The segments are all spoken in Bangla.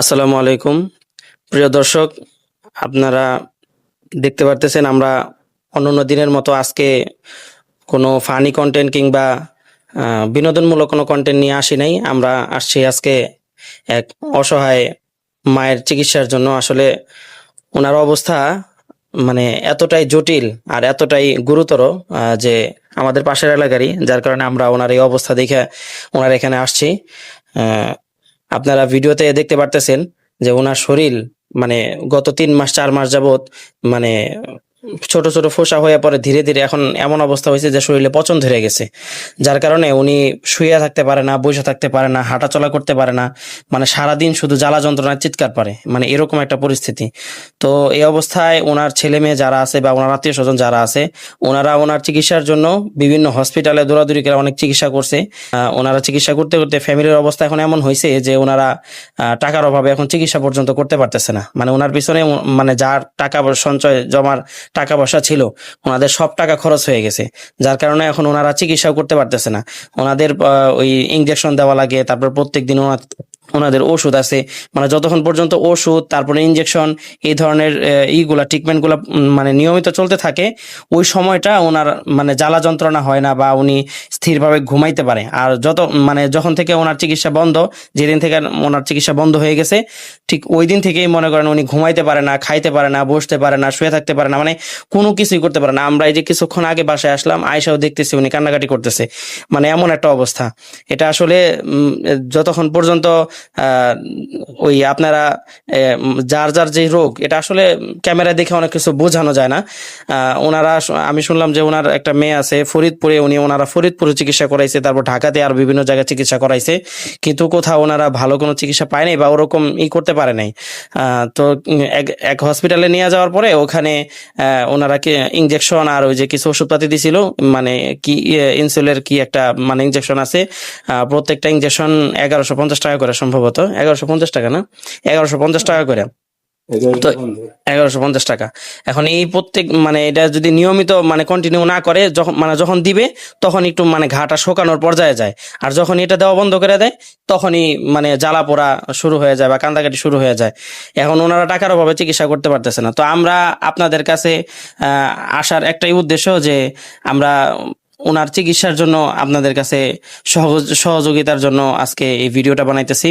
আসসালামু আলাইকুম। প্রিয় দর্শক, আপনারা দেখতে পারতেছেন আমরা অন্যান্য দিনের মতো আজকে কোনো ফানি কন্টেন্ট কিংবা বিনোদনমূলক কোনো কন্টেন্ট নিয়ে আসি নাই। আমরা আসছি আজকে এক অসহায় মায়ের চিকিৎসার জন্য। আসলে ওনার অবস্থা মানে এতটাই জটিল আর এতটাই গুরুতর যে আমাদের পাশের এলাকারই, যার কারণে আমরা ওনার এই অবস্থা দেখে ওনার এখানে আসছি। আপনারা ভিডিওতে দেখতে পারতেছেন যে ওনার শরীর মানে গত তিন মাস, চার মাস যাবত মানে ছোট ছোট ফোসা হয়ে পরে ধীরে ধীরে এখন এমন অবস্থা হয়েছে যে শরীরে পচন ধরে গেছে। যার কারণে উনি শুয়ে থাকতে পারে না, বসে থাকতে পারে না হাঁটা চলা করতে পারে না মানে সারাদিন শুধু জ্বালা যন্ত্রণায় চিৎকার পারে মানে এরকম একটা পরিস্থিতি। তো এই অবস্থায় ওনার ছেলে মেয়ে যারা আছে বা ওনার আত্মীয় স্বজন যারা আছে ওনারা ওনার চিকিৎসার জন্য বিভিন্ন হসপিটালে দৌড়াদৌড়ি করে অনেক চিকিৎসা করছে। ওনারা চিকিৎসা করতে করতে ফ্যামিলির অবস্থা এখন এমন হয়েছে যে ওনারা টাকার অভাবে এখন চিকিৎসা পর্যন্ত করতে পারতেছে না। মানে ওনার পিছনে মানে যার টাকা সঞ্চয় জমার টাকা পয়সা ছিল। ওনাদের সব টাকা খরচ হয়ে গেছে। যার কারণে এখন ওনারা চিকিৎসাও করতে পারতেছে না। ওনাদের ওই ইঞ্জেকশন দেওয়া লাগে, তারপর প্রত্যেক দিন ওনার ওনাদের ওষুধ আছে। মানে যতক্ষণ পর্যন্ত ওষুধ, তারপরে ইনজেকশন এই ধরনের ইগুলা ট্রিটমেন্টগুলো মানে নিয়মিত চলতে থাকে, ওই সময়টা ওনার মানে জ্বালা যন্ত্রণা হয় না বা উনি স্থিরভাবে ঘুমাইতে পারে। আর যত মানে যখন থেকে ওনার চিকিৎসা বন্ধ, যেদিন থেকে ওনার চিকিৎসা বন্ধ হয়ে গেছে, ঠিক ওই দিন থেকেই মনে করেন উনি ঘুমাইতে পারে না, খাইতে পারে না, বসতে পারে না, শুয়ে থাকতে পারে না মানে কোনো কিছুই করতে পারে না। আমরা এই যে কিছুক্ষণ আগে বাসায় আসলাম আয়সাও দেখতেছি উনি কান্নাকাটি করতেছে। মানে এমন একটা অবস্থা। এটা আসলে যতক্ষণ পর্যন্ত ওই আপনারা যার যার যে রোগ, এটা আসলে ক্যামেরা দেখে অনেক কিছু বোঝানো যায় না। ওনারা আমি শুনলাম যে ওনার একটা মেয়ে আছে ফরিদপুরে, উনি ওনারা ফরিদপুরে চিকিৎসা করাইছে, তারপর ঢাকাতে আর বিভিন্ন জায়গায় চিকিৎসা করাইছে। কিন্তু কোথাও ওনারা ভালো কোনো চিকিৎসা পায় নাই বা ওরকম ই করতে পারে নাই। তো এক হসপিটালে নিয়ে যাওয়ার পরে ওখানে ওনারা কি ইঞ্জেকশন আর ওই যে কিছু ওষুধপাতি দিছিল মানে কি ইনসুলের কি একটা মানে ইঞ্জেকশন আছে। প্রত্যেকটা ইঞ্জেকশন এগারোশো পঞ্চাশ টাকা করে সম্ভবত? এগারোশো পঞ্চাশ টাকা না? এগারোশো পঞ্চাশ টাকা করে। তো এগারোশো পঞ্চাশ টাকা। এখন এই প্রত্যেক মানে এটা যদি নিয়মিত মানে কন্টিনিউ না করে যখন মানে যখন দিবে তখন একটু মানে ঘাটা শোকানোর পর্যায়ে যায়। আর যখন এটা দেওয়া বন্ধ করে দেয় তখনই মানে জ্বালা পোড়া শুরু হয়ে যায় বা কান্দাকাটি শুরু হয়ে যায়। এখন ওনারা টাকার অভাবে চিকিৎসা করতে পারতেছে না। তো আমরা আপনাদের কাছে আসার একটাই উদ্দেশ্য যে আমরা ওনার চিকিৎসার জন্য আপনাদের কাছে সহজ, সহযোগিতার জন্য আজকে এই ভিডিওটা বানাইতেছি।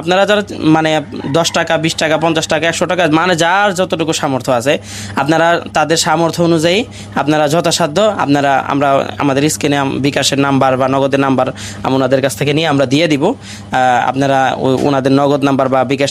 আপনারা যারা মানে দশ টাকা, বিশ টাকা, পঞ্চাশ টাকা, একশো টাকা মানে যার যতটুকু সামর্থ্য আছে, আপনারা তাদের সামর্থ্য অনুযায়ী আপনারা যথাসাধ্য আপনারা, আমরা আমাদের স্ক্রিনে বিকাশের নাম্বার বা নগদের নাম্বার ওনাদের কাছ থেকে নিয়ে আমরা দিয়ে দিব। আপনারা ওনাদের নগদ নাম্বার বা বিকাশ